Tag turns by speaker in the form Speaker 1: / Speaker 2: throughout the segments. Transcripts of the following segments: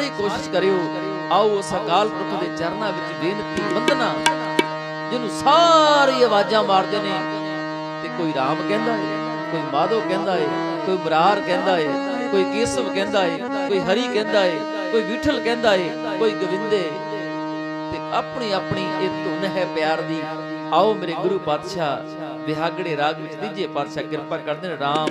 Speaker 1: ਸਾਰੇ ਕੋਸ਼ਿਸ਼ ਕਰਿਓ। ਆਓ ਉਸ ਅਕਾਲ ਪੁਰਖ ਦੇ ਚਰਨਾਂ ਵਿੱਚ ਬੇਨਤੀ, ਵੰਦਨਾ, ਜਿਹਨੂੰ ਸਾਰੀ ਆਵਾਜ਼ਾਂ ਮਾਰਦੇ ਨੇ। ਤੇ ਕੋਈ ਰਾਮ ਕਹਿੰਦਾ ਏ, ਕੋਈ ਮਾਧੋ ਕਹਿੰਦਾ ਏ, ਕੋਈ ਬਰਾਰ ਕਹਿੰਦਾ ਏ, ਕੋਈ ਕੇਸਵ ਕਹਿੰਦਾ ਏ, ਕੋਈ ਹਰੀ ਕਹਿੰਦਾ ਏ, ਕੋਈ ਵਿਠਲ ਕਹਿੰਦਾ ਏ, ਕੋਈ ਗੋਵਿੰਦੇ। ਤੇ ਆਪਣੀ ਆਪਣੀ ਇਹ ਧੁਨ ਹੈ ਪਿਆਰ ਦੀ। ਆਓ ਮੇਰੇ ਗੁਰੂ ਪਾਤਸ਼ਾਹ, ਵਿਹਾਗੜੇ ਰਾਗ ਵਿੱਚ ਤੀਜੇ ਪਾਤਸ਼ਾਹ ਕਿਰਪਾ ਕਰਦੇ ਨੇ। ਰਾਮ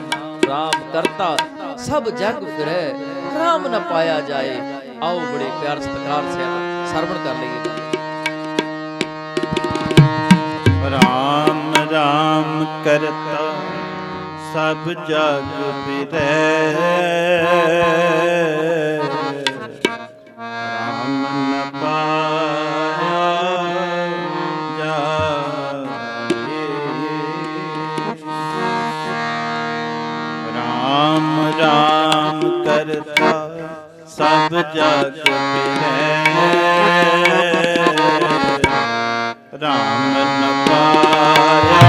Speaker 1: ਰਾਮ ਕਰਤਾ, ਸਭ ਜਗ ਫਿਰੈ, ਰਾਮ ਨ ਪਾਇਆ ਜਾਏ। ਆਓ ਬੜੇ ਪਿਆਰ ਸਤਿਕਾਰ ਸਹਿਤ ਸਰਵਣ ਕਰ ਲਈਏ।
Speaker 2: ਰਾਮ ਰਾਮ ਕਰਤਾ, ਸਭ ਜਗ ਫਿਰੈ। ਰਾਮ ਨ ਰਾਮ ਰਾਮ ਕਰਤਾ ਸਭ ਜਗ ਫਿਰੈ ਰਾਮ ਨ ਪਾਇਆ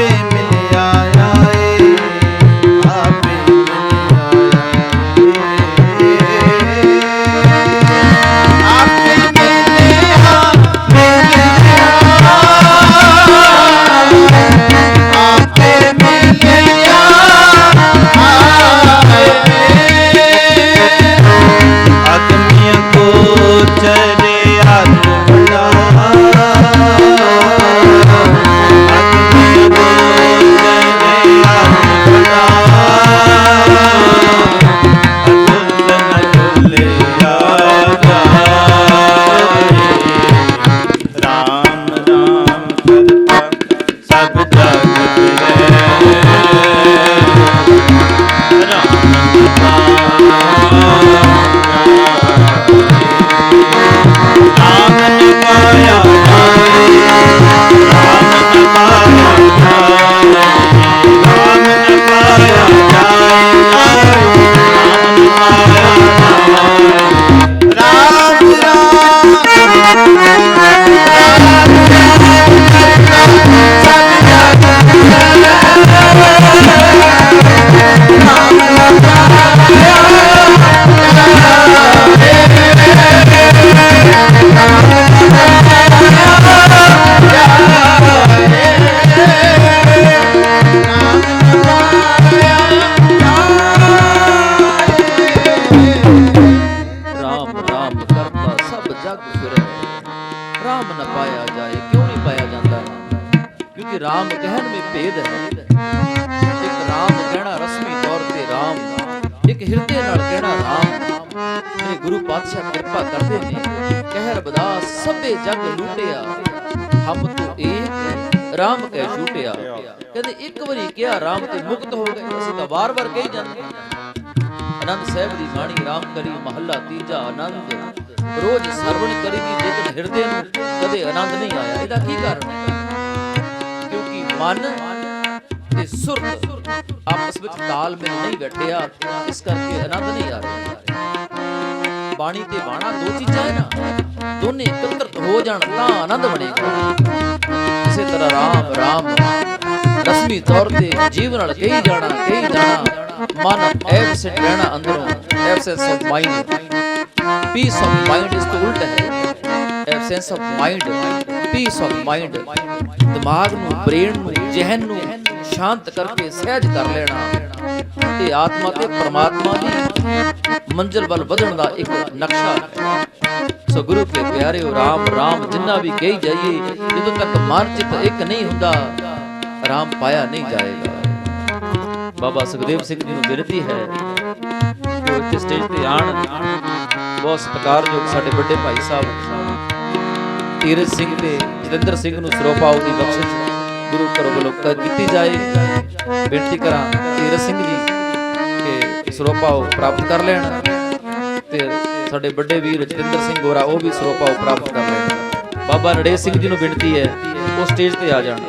Speaker 1: baby. Thank. ਇੱਕ ਰਾਮ ਕਹਿਣਾ ਰਸਮੀ ਤੌਰ ਤੇ ਰਾਮ। ਇੱਕ ਹਿਰਦੇ ਨਾਲ ਕਹਿਣਾ ਰਾਮ। ਮੇਰੇ ਗੁਰੂ ਪਾਤਸ਼ਾਹ ਕਿਰਪਾ ਕਰਦੇ ਨੇ, ਕਹਿਰ ਬਦਾਸ ਸਭੇ ਜਗ ਲੂਟਿਆ। ਹਮ ਤੋ ਏਕ ਰਾਮ ਕਹਿ ਛੂਟਿਆ ਕਹਿੰਦੇ ਇੱਕ ਵਾਰੀ ਕਿਹਾ ਰਾਮ ਤੇ ਮੁਕਤ ਹੋ ਗਏ, ਅਸੀਂ ਤਾਂ ਵਾਰ-ਵਾਰ ਕਹੀ ਜਾਂਦੇ ਆਨੰਦ ਸਾਹਿਬ ਦੀ ਬਾਣੀ, ਰਾਮ ਕਰੀ ਮਹੱਲਾ ਤੀਜਾ ਆਨੰਦ। ਰੋਜ਼ ਸਰਵਣ ਕਰੀ ਦੀ ਲੇਕਿਨ ਹਿਰਦੇ ਨੂੰ ਕਦੇ ਆਨੰਦ ਨਹੀਂ ਆਇਆ। ਇਹਦਾ ਕੀ ਕਾਰਨ ਹੈ? ਕਿਉਂਕਿ ਮਨ ਤੇ ਸੁਰਤ ਆਪਸ ਵਿੱਚ ਤਾਲਮੇਲ ਨਹੀਂ ਬੈਠਿਆ ਇਸ ਕਰਕੇ ਆਨੰਦ ਨਹੀਂ ਆ ਰਿਹਾ। ਬਾਣੀ ਤੇ ਬਾਣਾ ਦੋ ਚੀਜ਼ਾਂ ਹੈ ਨਾ ਦੋਨੇ ਇਕੱਤਰਤ ਹੋ ਜਾਣ ਤਾਂ ਆਨੰਦ ਬਣੇਗਾ। ਇਸੇ ਤਰ੍ਹਾਂ ਰਾਮ ਰਾਮ। ਰਸਮੀ ਤੌਰ ਤੇ ਜੀਵਨ ਨਾਲ ਕਹੀ ਜਾਣਾ ਕਹੀ ਜਾਣਾ, ਮਨ ਐਬਸੈਂਟ ਰਹਿਣਾ ਅੰਦਰੋਂ। Absence of mind peace of mind ਇਸ ਤੋਂ ਉਲਟ ਹੈ। Absence of mind peace of mind ਦਿਮਾਗ ਨੂੰ ਬ੍ਰੇਨ ਨੂੰ, ਜਿਹਨ ਨੂੰ ਸ਼ਾਂਤ ਕਰਕੇ ਸਹਿਜ ਕਰ ਲੈਣਾ ਇਹ ਆਤਮਾ ਤੇ ਪ੍ਰਮਾਤਮਾ ਦੀ ਮੰਜ਼ਿਲ ਵੱਲ ਵਧਣ ਦਾ ਇੱਕ ਨਕਸ਼ਾ ਹੈ ਸੋ ਗੁਰੂ ਕੇ ਪਿਆਰਿਓ, ਰਾਮ ਰਾਮ, ਜਿੰਨਾ ਵੀ ਕਹੀ ਜਾਈਏ, ਜਦੋਂ ਤੱਕ ਮਨ ਚਿੱਤ ਇੱਕ ਨਹੀਂ ਹੁੰਦਾ, ਰਾਮ ਪਾਇਆ ਨਹੀਂ ਜਾਏਗਾ। ਬਾਬਾ ਸੁਖਦੇਵ ਸਿੰਘ ਜੀ ਨੂੰ ਬੇਨਤੀ ਹੈ ਕਿ ਉਹ ਇੱਥੇ ਸਟੇਜ ਤੇ ਆਣ, ਬਹੁਤ ਸਤਿਕਾਰਯੋਗ ਸਾਡੇ ਵੱਡੇ ਭਾਈ ਸਾਹਿਬ ਤੀਰਥ ਸਿੰਘ ਤੇ ਜਤਿੰਦਰ ਸਿੰਘ ਨੂੰ ਸਰੋਪਾਉ ਦੀ ਬਖਸ਼ਿਸ਼ ਗੁਰੂ ਘਰੋਂ ਵੱਲੋਂ ਕ- ਕੀਤੀ ਜਾਏ। ਬੇਨਤੀ ਕਰਾਂ ਤੀਰਥ ਸਿੰਘ ਜੀ ਕਿ ਸਰੋਪਾਉ ਪ੍ਰਾਪਤ ਕਰ ਲੈਣ ਤੇ ਸਾਡੇ ਵੱਡੇ ਵੀਰ ਰਜਿੰਦਰ ਸਿੰਘ ਗੋਰਾ ਉਹ ਵੀ ਸਰੋਪਾਉ ਪ੍ਰਾਪਤ ਕਰ ਲੈਣ। ਬਾਬਾ ਨੜੇ ਸਿੰਘ ਜੀ ਨੂੰ ਬੇਨਤੀ ਹੈ ਉਹ ਸਟੇਜ ਤੇ ਆ ਜਾਣ।